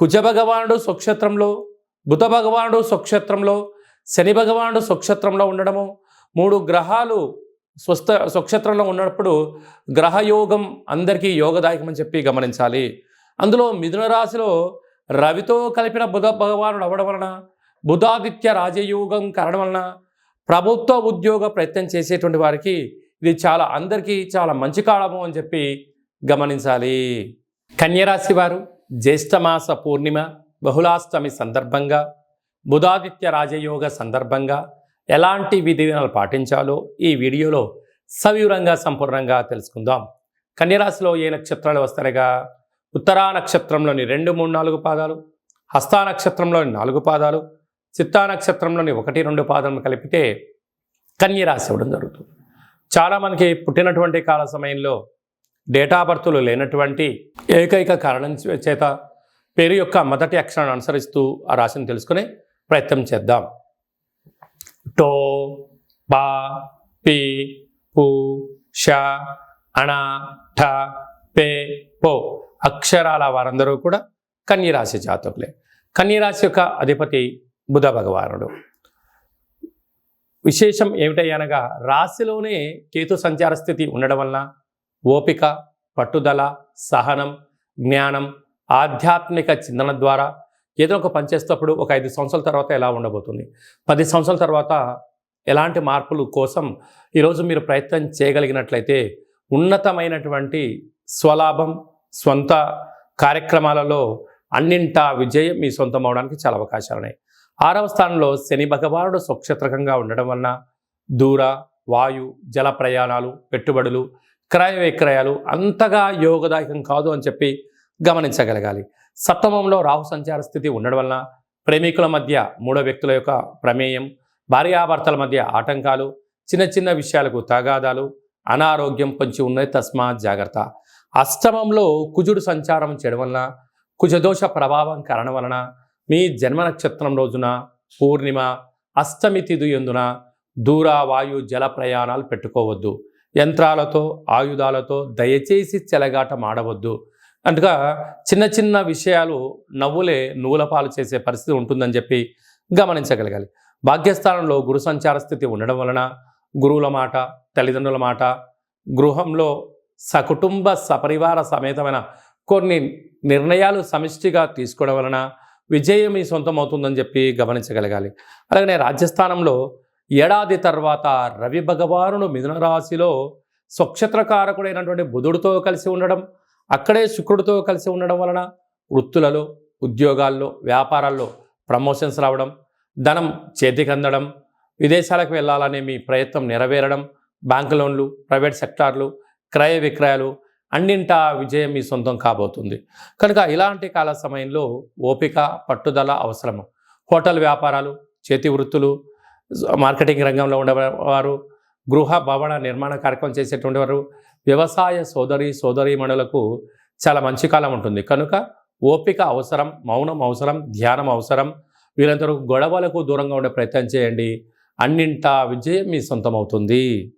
కుజ భగవానుడు స్వక్షేత్రంలో బుధ భగవానుడు స్వక్షేత్రంలో శని భగవానుడు స్వక్షేత్రంలో ఉండడము మూడు గ్రహాలు స్వస్థ స్వక్షేత్రంలో ఉన్నప్పుడు గ్రహయోగం అందరికీ యోగదాయకం అని చెప్పి గమనించాలి. అందులో మిథున రాశిలో రవితో కలిపిన బుధ భగవానుడు అవ్వడం వలన బుధాదిత్య రాజయోగం కారణం వలన ప్రభుత్వ ఉద్యోగ ప్రయత్నం చేసేటువంటి వారికి ఇది చాలా అందరికీ చాలా మంచి కాలము అని చెప్పి గమనించాలి. కన్యరాశి వారు జ్యేష్ఠమాస పూర్ణిమ బహుళాష్టమి సందర్భంగా బుధాదిత్య రాజయోగ సందర్భంగా ఎలాంటి విధివిధానాలు పాటించాలో ఈ వీడియోలో సవివరంగా సంపూర్ణంగా తెలుసుకుందాం. కన్యరాశిలో ఏ నక్షత్రాలు వస్తాయిగా? ఉత్తరా నక్షత్రంలోని రెండు మూడు నాలుగు పాదాలు హస్తా నక్షత్రంలోని నాలుగు పాదాలు చిత్తా నక్షత్రంలోని ఒకటి రెండు పాదాలను కలిపితే కన్యరాశి అవ్వడం జరుగుతుంది. చాలామందికి పుట్టినటువంటి కాల సమయంలో డేటా బర్తులు లేనటువంటి ఏకైక కారణం చేత పేరు యొక్క మొదటి అక్షరాన్ని అనుసరిస్తూ ఆ రాశిని తెలుసుకునే ప్రయత్నం చేద్దాం. టో బా పి పు ష అణ ఠ పే పో అక్షరాల వారందరూ కూడా కన్యరాశి జాతకులే. కన్యరాశి యొక్క అధిపతి బుధ భగవానుడు. విశేషం ఏమిటయ్యనగా రాశిలోనే కేతు సంచార స్థితి ఉండడం వలన ఓపిక పట్టుదల సహనం జ్ఞానం ఆధ్యాత్మిక చింతన ద్వారా ఏదో ఒక పని చేసేటప్పుడు ఒక ఐదు సంవత్సరాల తర్వాత ఎలా ఉండబోతుంది? పది సంవత్సరాల తర్వాత ఎలాంటి మార్పులు కోసం ఈరోజు మీరు ప్రయత్నం చేయగలిగినట్లయితే ఉన్నతమైనటువంటి స్వలాభం స్వంత కార్యక్రమాలలో అన్నింటా విజయం మీ సొంతం అవడానికి చాలా అవకాశాలు ఉన్నాయి. ఆరవ స్థానంలో శని భగవానుడు స్వక్షేత్రకంగా ఉండడం వలన దూర వాయు జల ప్రయాణాలు పెట్టుబడులు క్రయ విక్రయాలు అంతగా యోగదాయకం కాదు అని చెప్పి గమనించగలగాలి. సప్తమంలో రాహు సంచార స్థితి ఉండడం వలన ప్రేమికుల మధ్య మూడో వ్యక్తుల యొక్క ప్రమేయం భార్యాభర్తల మధ్య ఆటంకాలు చిన్న చిన్న విషయాలకు తగాదాలు అనారోగ్యం పొంచి ఉన్నది తస్మాత్ జాగ్రత్త. అష్టమంలో కుజుడు సంచారం చేయడం వలన కుజదోష ప్రభావం కారణం వలన మీ జన్మ నక్షత్రం రోజున పూర్ణిమ అష్టమి తిథి ఎందున దూర వాయు జల ప్రయాణాలు పెట్టుకోవద్దు. యంత్రాలతో ఆయుధాలతో దయచేసి చెలగాట మాడవద్దు అంటగా చిన్న చిన్న విషయాలు నవ్వులే నూలపాలు చేసే పరిస్థితి ఉంటుందని చెప్పి గమనించగలగాలి. భాగ్యస్థానంలో గురు సంచార స్థితి ఉండడం వలన గురువుల మాట తల్లిదండ్రుల మాట గృహంలో సకుటుంబ సపరివార సమేతమైన కొన్ని నిర్ణయాలు సమిష్టిగా తీసుకోవడం వలన విజయం మీ సొంతం అవుతుందని చెప్పి గమనించగలగాలి. అలాగనే రాజ్యస్థానంలో ఏడాది తర్వాత రవి భగవానుడు మిథునరాశిలో స్వక్షత్రకారకుడైనటువంటి బుధుడితో కలిసి ఉండడం అక్కడే శుక్రుడితో కలిసి ఉండడం వలన వృత్తులలో ఉద్యోగాల్లో వ్యాపారాల్లో ప్రమోషన్స్ రావడం ధనం చేతికి అందడం విదేశాలకు వెళ్ళాలనే మీ ప్రయత్నం నెరవేరడం బ్యాంకు లోన్లు ప్రైవేట్ సెక్టార్లు క్రయ విక్రయాలు అన్నింటా విజయం మీ సొంతం కాబోతుంది. కనుక ఇలాంటి కాల సమయంలో ఓపిక పట్టుదల అవసరము. హోటల్ వ్యాపారాలు చేతి వృత్తులు మార్కెటింగ్ రంగంలో ఉండేవారు గృహ భవన నిర్మాణ కార్యక్రమం చేసేటువంటి వారు వ్యవసాయ సోదరి సోదరీమణులకు చాలా మంచి కాలం ఉంటుంది. కనుక ఓపిక అవసరం మౌనం అవసరం ధ్యానం అవసరం వీరందరూ గొడవలకు దూరంగా ఉండే ప్రయత్నం చేయండి. అన్నింటా విజయం మీ సొంతం అవుతుంది